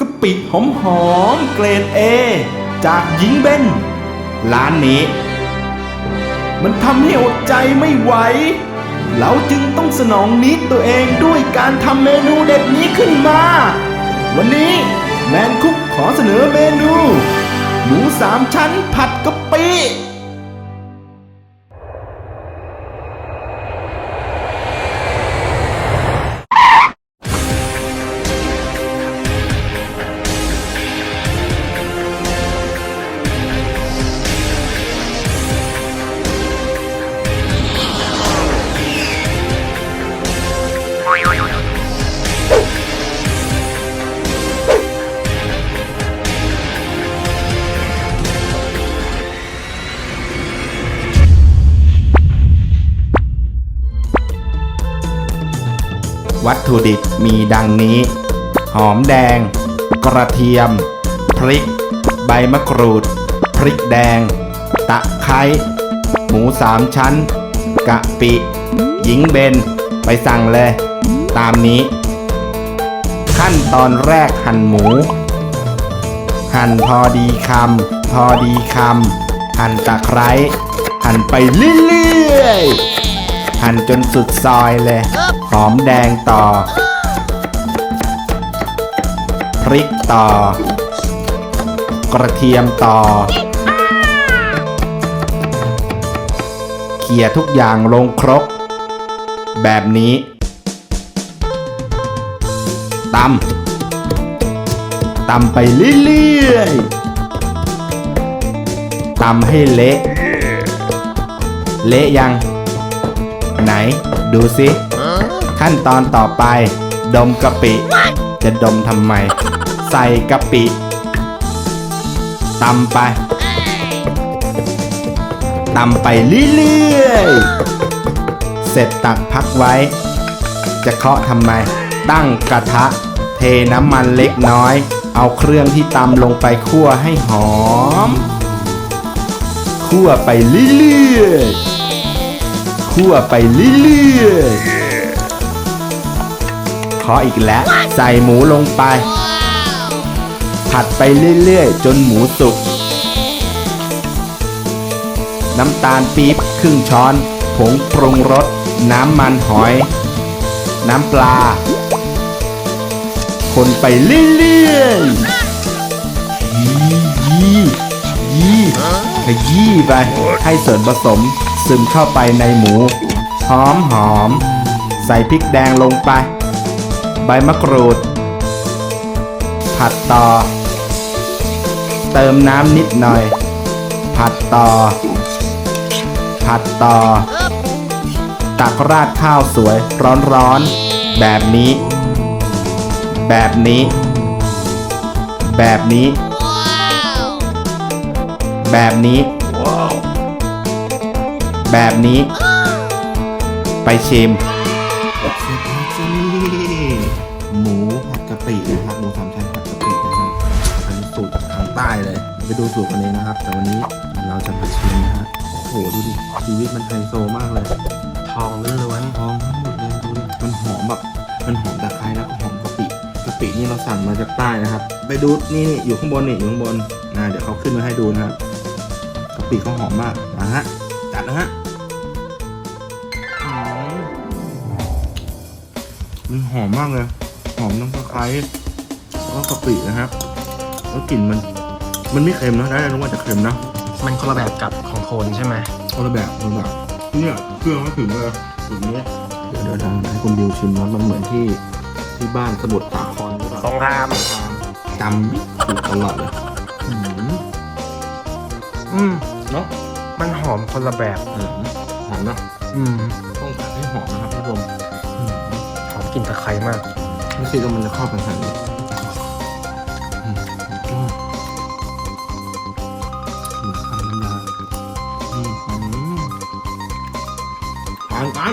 กะปิหอมหอมๆเกรดเอจากหญิงเบนร้านนี้ มันทำให้อดใจไม่ไหวเราจึงต้องสนองนิดตัวเองด้วยการทำเมนูเด็ดนี้ขึ้นมา วันนี้แมนคุกขอเสนอเมนู หมูสามชั้นผัดกะปิ วัตถุดิบมีดังนี้ หอมแดง กระเทียม พริก ใบมะกรูด พริกแดง ตะไคร้หมูสามชั้น กะปิ หญิงเบน ไปสั่งเลย ตามนี้ ขั้นตอนแรกหั่นหมู หั่นพอดีคำพอดีคำหั่นตะไคร้หั่นไปเรื่อยๆ หั่นจนสุดซอยเลย หอมแดงต่อ พริกต่อ กระเทียมต่อ เขี่ยทุกอย่างลงครก แบบนี้ตำตำไปเรื่อยๆตำให้เละ เละยัง ไหน ดูสิขั้นตอนต่อไป ดมกะปิ จะดมทำไม ใส่กะปิตำไปตำไปเรื่อยๆ เสร็จตักพักไว้ จะเคาะทำไม ตั้งกระทะ เทน้ำมันเล็กน้อย เอาเครื่องที่ตำลงไปคั่วให้หอม คั่วไปเรื่อยๆ คั่วไปเรื่อยๆขออีกแล้ว ใส่หมูลงไป ผัดไปเรื่อยๆ จนหมูสุก น้ำตาลปี๊บครึ่งช้อน ผงปรุงรส น้ำมันหอย น้ำปลา คนไปเรื่อยๆ ยี้ไปให้ส่วนผสมซึมเข้าไปในหมู หอมหอม ใส่พริกแดงลงไป ใบมะกรูด ผัดต่อ เติมน้ำนิดหน่อย ผัดต่อ ผัดต่อ ตักราดข้าวสวยร้อนๆ แบบนี้ แบบนี้ แบบนี้ แบบนี้ แบบนี้ ไปชิมเสร็จแล้วจ้าหมูผัดกะปินะครับหมูสามชั้นผัดกะปินะครับอันนี้สูตรทางใต้เลย ไปดูสูตรกันเลยนะครับ แต่วันนี้เราจะมาชิมนะฮะโอ้โหดูดิชีวิตมันไฮโซมากเลย ทองล้วนทองทั้งหมดเลยดูดิมันหอมแบบมันหอมตะไคร้แล้วก็หอมกะปิกะปินี่เราสั่งมาจากใต้นะครับ ไปดูนี่นี่อยู่ข้างบนนี่อยู่ข้างบนนะเดี๋ยวเขาขึ้นมาให้ดูนะครับกะปิเขาหอมมากนะฮะ จัดนะฮะอืมมันหอมมากเลย หอมน้ำตะไคร้แล้วก็กะปินะครับ แล้วกลิ่นมัน มันไม่เค็มนะได้รู้ว่าจะเค็มนะๆมันคนละแบบกับของโทนใช่ไหมคนละแบบคนละแบบเนี่ยเครื่องก็ถึงเลยถึงเนี้ยเดี๋ยวเดี๋ยวเดี๋ยวให้คุณดิวชิมนะมันเหมือนที่ที่บ้านสมุทรสาครหรือเปล่าสงครามจำถูกตลอดเลยอืม อืมเนาะมันหอมคนละแบบอืมหอมเนาะอืมต้องผัดให้หอมนะครับท่านผู้ชมอืมหอมกลิ่นตะไคร้มากไม่คิดว่ามันจะเข้ากันขนาดนี้อืมอืมอืมทำน้ำยาอืมอืมทานกัน